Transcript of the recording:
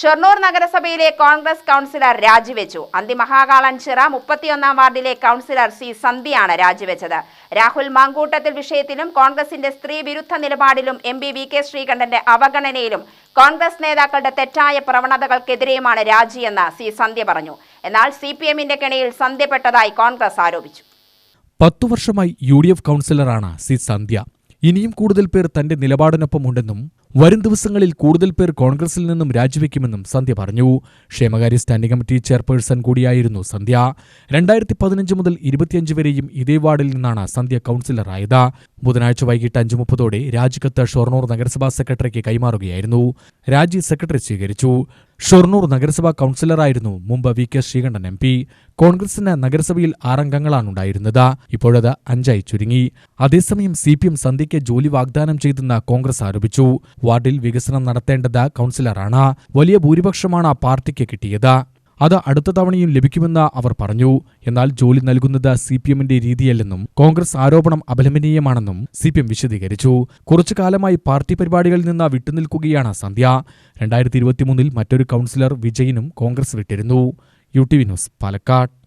ഷൊർണൂർ നഗരസഭയിലെ കോൺഗ്രസ് കൗൺസിലർ രാജിവെച്ചു. അന്തിമഹാകാളഞ്ചിറ മുപ്പത്തിയൊന്നാം വാർഡിലെ കൗൺസിലർ സി സന്ധ്യയാണ് രാജിവെച്ചത്. രാഹുൽ മാങ്കൂട്ടത്തിൽ വിഷയത്തിലും കോൺഗ്രസിന്റെ സ്ത്രീ വിരുദ്ധ നിലപാടിലും എം പി വി കെ ശ്രീകണ്ഠന്റെ അവഗണനയിലും കോൺഗ്രസ് നേതാക്കളുടെ തെറ്റായ പ്രവണതകൾക്കെതിരെയുമാണ് രാജിയെന്ന് സി സന്ധ്യ പറഞ്ഞു. എന്നാൽ സി പി എമ്മിന്റെ കെണിയിൽ സന്ധ്യപ്പെട്ടതായി കോൺഗ്രസ് ആരോപിച്ചു. പത്തു വർഷമായി യു ഡി എഫ് കൗൺസിലറാണ് സി സന്ധ്യ. ഇനിയും കൂടുതൽ പേർ തന്റെ നിലപാടിനൊപ്പമുണ്ടെന്നും വരും ദിവസങ്ങളിൽ കൂടുതൽ പേർ കോൺഗ്രസിൽ നിന്നും രാജിവെക്കുമെന്നും സന്ധ്യ പറഞ്ഞു. ക്ഷേമകാര്യ സ്റ്റാൻഡിംഗ് കമ്മിറ്റി ചെയർപേഴ്സൺ കൂടിയായിരുന്നു സന്ധ്യ. രണ്ടായിരത്തി പതിനഞ്ച് മുതൽ ഇരുപത്തിയഞ്ച് വരെയും ഇതേ വാർഡിൽ നിന്നാണ് സന്ധ്യ കൗൺസിലറായത്. ബുധനാഴ്ച വൈകിട്ട് അഞ്ചു മുപ്പതോടെ രാജിക്കത്ത് ഷൊർണൂർ നഗരസഭാ സെക്രട്ടറിക്ക് കൈമാറുകയായിരുന്നു. രാജി സെക്രട്ടറി സ്വീകരിച്ചു. ഷൊർണൂർ നഗരസഭാ കൌൺസിലറായിരുന്നു മുമ്പ് V K Sreekandan M P. കോൺഗ്രസിന് നഗരസഭയിൽ ആറംഗങ്ങളാണുണ്ടായിരുന്നത്. ഇപ്പോഴത് അഞ്ചായി ചുരുങ്ങി. അതേസമയം സി പി എം സന്ധ്യയ്ക്ക് ജോലി വാഗ്ദാനം ചെയ്തെന്ന് കോൺഗ്രസ് ആരോപിച്ചു. വാർഡിൽ വികസനം നടത്തേണ്ടത് കൌൺസിലറാണ്. വലിയ ഭൂരിപക്ഷമാണ് പാർട്ടിക്ക് കിട്ടിയത്. അത് അടുത്ത തവണയും ലഭിക്കുമെന്ന് അവർ പറഞ്ഞു. എന്നാൽ ജോലി നൽകുന്നത് സി പി എമ്മിന്റെ രീതിയല്ലെന്നും കോൺഗ്രസ് ആരോപണം അപലപനീയമാണെന്നും സി പി എം വിശദീകരിച്ചു. കുറച്ചു കാലമായി പാർട്ടി പരിപാടികളിൽ നിന്ന് വിട്ടുനിൽക്കുകയാണ് സന്ധ്യ. രണ്ടായിരത്തി ഇരുപത്തിമൂന്നിൽ മറ്റൊരു കൗൺസിലർ വിജയനും കോൺഗ്രസ് വിട്ടിരുന്നു. U T V news Palakkad.